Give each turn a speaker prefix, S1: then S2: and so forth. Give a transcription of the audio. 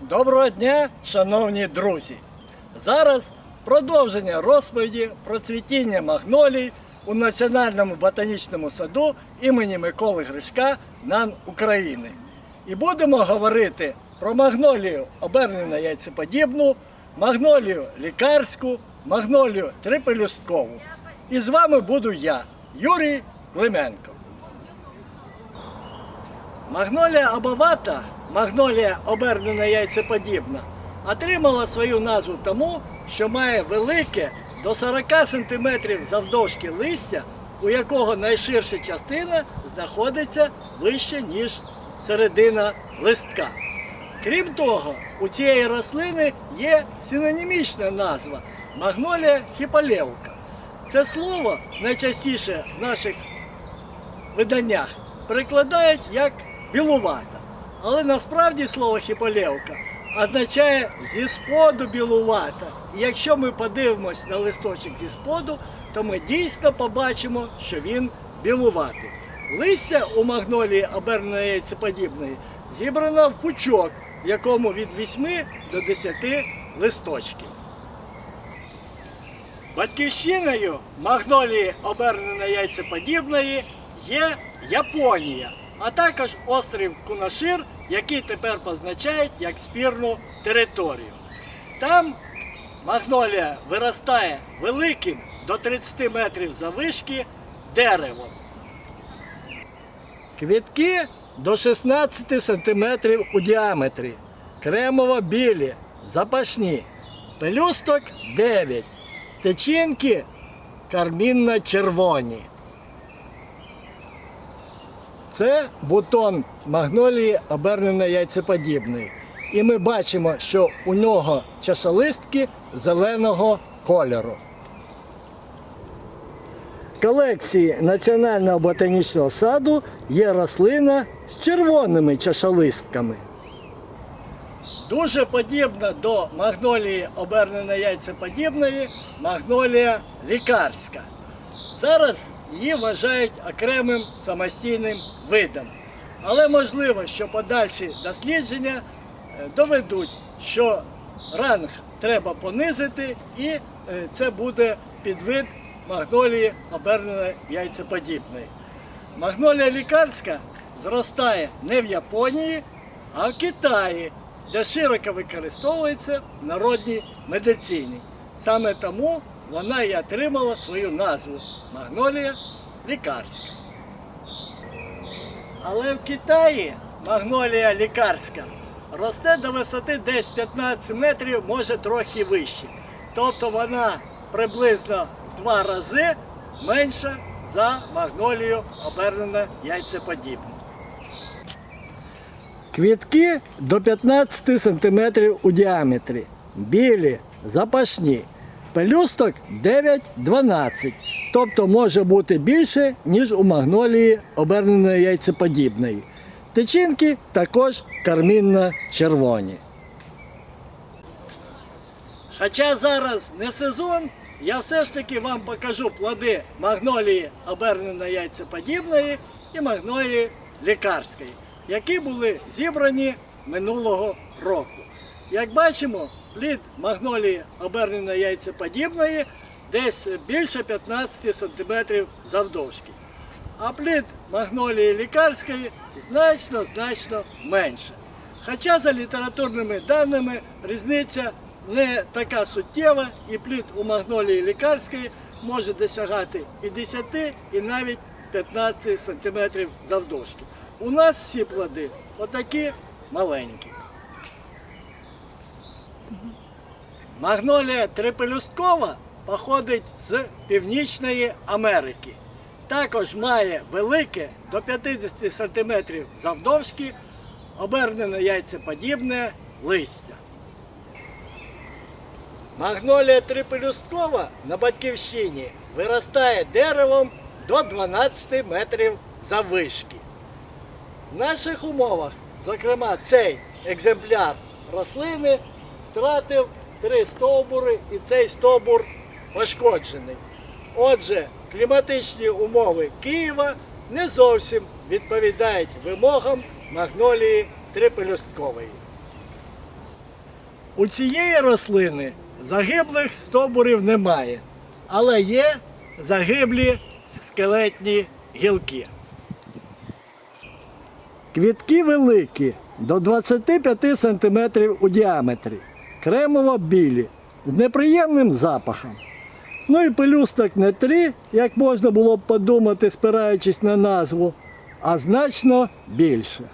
S1: Доброго дня, шановні друзі! Зараз продовження розповіді про цвітіння магнолій у Національному ботанічному саду імені Миколи Гришка НАН України. І будемо говорити про магнолію обернену яйцеподібну, магнолію лікарську, магнолію трипелюсткову. І з вами буду я, Юрій Клименко. Магнолія обовата, магнолія обернена яйцеподібна, отримала свою назву тому, що має велике до 40 см завдовжки листя, у якого найширша частина знаходиться вище, ніж середина листка. Крім того, у цієї рослини є синонімічна назва магнолія хіполевка. Це слово найчастіше в наших виданнях перекладають як білувата. Але насправді слово хіполевка означає зі споду білувата. І якщо ми подивимось на листочок зі споду, то ми дійсно побачимо, що він білуватий. Листя у магнолії оберненої яйцеподібної зібрано в пучок, в якому від 8 до 10 листочків. Батьківщиною магнолії оберненої яйцеподібної є Японія, а також острів Кунашир, який тепер позначають як спірну територію. Там магнолія виростає великим до 30 метрів завишки деревом. Квітки до 16 сантиметрів у діаметрі, кремово-білі, запашні, пелюсток 9, течінки кармінно-червоні. Це бутон магнолії оберненої яйцеподібної. І ми бачимо, що у нього чашолистки зеленого кольору. В колекції Національного ботанічного саду є рослина з червоними чашолистками. Дуже подібна до магнолії оберненої яйцеподібної магнолія лікарська. Зараз її вважають окремим самостійним видом. Але можливо, що подальші дослідження е, доведуть, що ранг треба понизити, і е, це буде підвид магнолії оберненої яйцеподібної. Магнолія лікарська зростає не в Японії, а в Китаї, де широко використовується в народній медицині. Саме тому вона і отримала свою назву магнолія лікарська. Але в Китаї магнолія лікарська росте до висоти десь 15 метрів, може трохи вище. Тобто вона приблизно в два рази менша за магнолію обернена яйцеподібну. Квітки до 15 см у діаметрі. Білі, запашні. Пелюсток 9-12, тобто може бути більше, ніж у магнолії оберненої яйцеподібної. Тичинки також кармінно-червоні. Хоча зараз не сезон, я все ж таки вам покажу плоди магнолії оберненої яйцеподібної і магнолії лікарської, які були зібрані минулого року. Як бачимо, плід магнолії оберненої яйцеподібної десь більше 15 см завдовжки. А плід магнолії лікарської значно-значно менше. Хоча за літературними даними різниця не така суттєва, і плід у магнолії лікарської може досягати і 10, і навіть 15 см завдовжки. У нас всі плоди отакі маленькі. Магнолія трипелюсткова походить з Північної Америки. Також має велике до 50 см завдовжки обернене яйцеподібне листя. Магнолія трипелюсткова на батьківщині виростає деревом до 12 метрів заввишки. В наших умовах, зокрема, цей екземпляр рослини втратив три стовбури і цей стовбур пошкоджений. Отже, кліматичні умови Києва не зовсім відповідають вимогам магнолії трипелюсткової. У цієї рослини загиблих стовбурів немає, але є загиблі скелетні гілки. Квітки великі, до 25 см у діаметрі, кремово-білі, з неприємним запахом. Ну і пелюсток не три, як можна було б подумати, спираючись на назву, а значно більше.